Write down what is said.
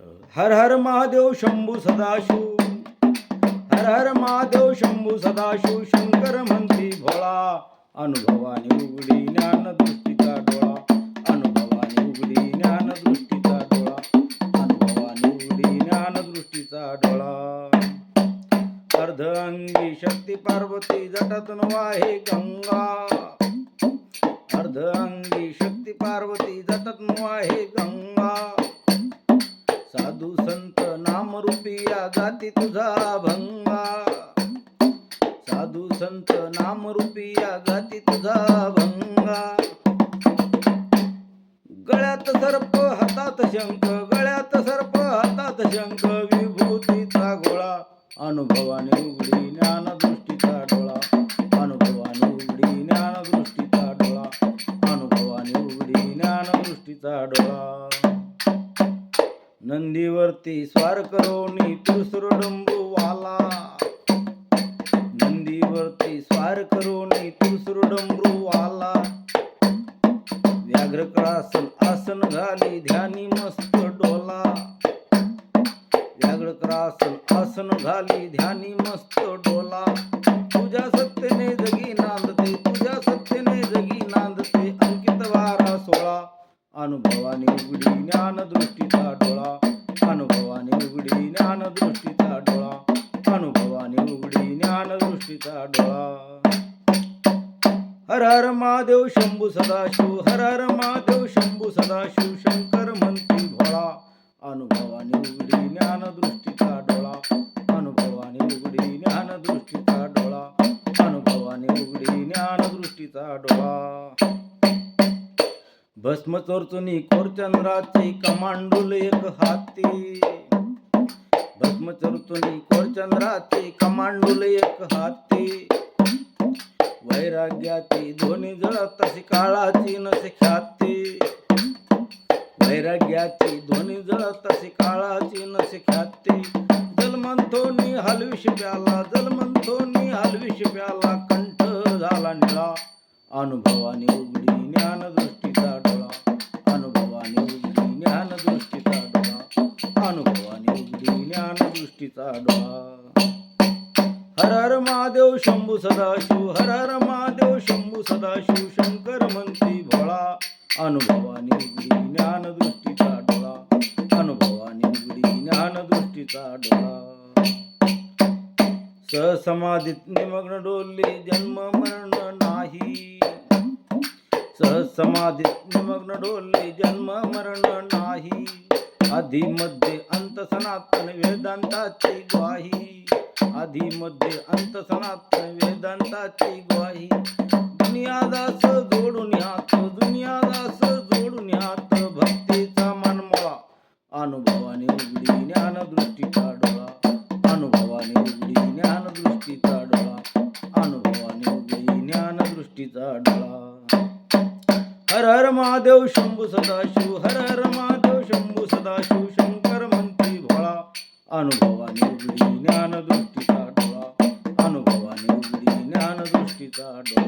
हर हर महादेव शंभू सदाशिव। हर हर महादेव शंभू सदाशिव शंकर म्हणती भोळा। अनुभवाने उघडी ज्ञान दृष्टीचा डोळा। अनुभवाने उघडी ज्ञान दृष्टीचा डोळा। अनुभवाने उघडी ज्ञान दृष्टीचा डोळा। अर्ध अंगी शक्ती पार्वती जटातून वाहे गंगा। अर्ध अंगी शक्ती पार्वती जटातून वाहे गंगा। साधू संत नामरूपी या गाती तुझा भंगा. साधू संत नामरूपी या गाती तुझा भंगा. गळ्यात सर्प हातात शंख गळ्यात सर्प हातात शंख विभूतीचा गोळा अनुभवाने उघडी ज्ञान दृष्टीचा डोळा. अनुभवाने उघडी ज्ञान दृष्टीचा डोळा. अनुभवाने उघडी ज्ञान दृष्टीचा डोळा. नंदीवरती स्वार करोनी तुसुरडंबू वाला नंदीवरती स्वार करोनी तुसुरडंबू वाला व्याघ्र आसन घाली ध्यानी मस्त डोला. व्याघ्रकळासन आसन घाली ध्यानी मस्त डोला. तुझ्या सत्तेने जगी नांदते ज्ञानदृष्टीचा डोळा अनुभवाने उघडी ज्ञानदृष्टीचा डोळा. हर हर महादेव शंभू सदाशिव हर हर महादेव शंभू सदाशिव शंकर म्हणती भोळा. अनुभवाने उघडी ज्ञानदृष्टीचा डोळा अनुभवाने उघडी ज्ञानदृष्टीचा डोळा अनुभवाने उघडी ज्ञानदृष्टीचा डोळा. भस्म चोरचुनी कोरचंद्राची कमांडुल एक हाती. भस्म चोरचुनी एक हाती. वैराग्याची ध्वनी जळत तशी काळाची नसे ख्याती. वैराग्याची ध्वनी जळत अशी काळाची नसे ख्याती. जलमंथोनी हलविष प्याला जलमंथोनी हलविष प्याला कंठ झाला निळा. अनुभवाने उघडी ज्ञान सृष्टीचा डोळा हर हर महादेव शंभू सदाशिव. हर हर महादेव शंभू सदाशिव. शंकर म्हणती भोळा अनुभवाने ज्ञान दृष्टीचा डोळा अनुभवाने ज्ञान दृष्टीचा डोळा सहसमाधीत निमग्न डोलले जन्म मरण नाही. सहसमाधीत निमग्न डोलले जन्म मरण नाही. आधी मध्ये अंत सनातन वेदांताची ग्वाही. आधी मध्ये अंत सनातन वेदांताची ग्वाही. दुनिया दास जोडून यात दुनिया दास जोडून यात. भक्तीचा मनमोळा अनुभवाने उघडी ज्ञान दृष्टीचा डोळा. अनुभवाने उघडी ज्ञान दृष्टीचा डोळा. अनुभवाने उघडी ज्ञान दृष्टीचा डोळा. हर हर महादेव शंभू सदाशिव हर हर জানো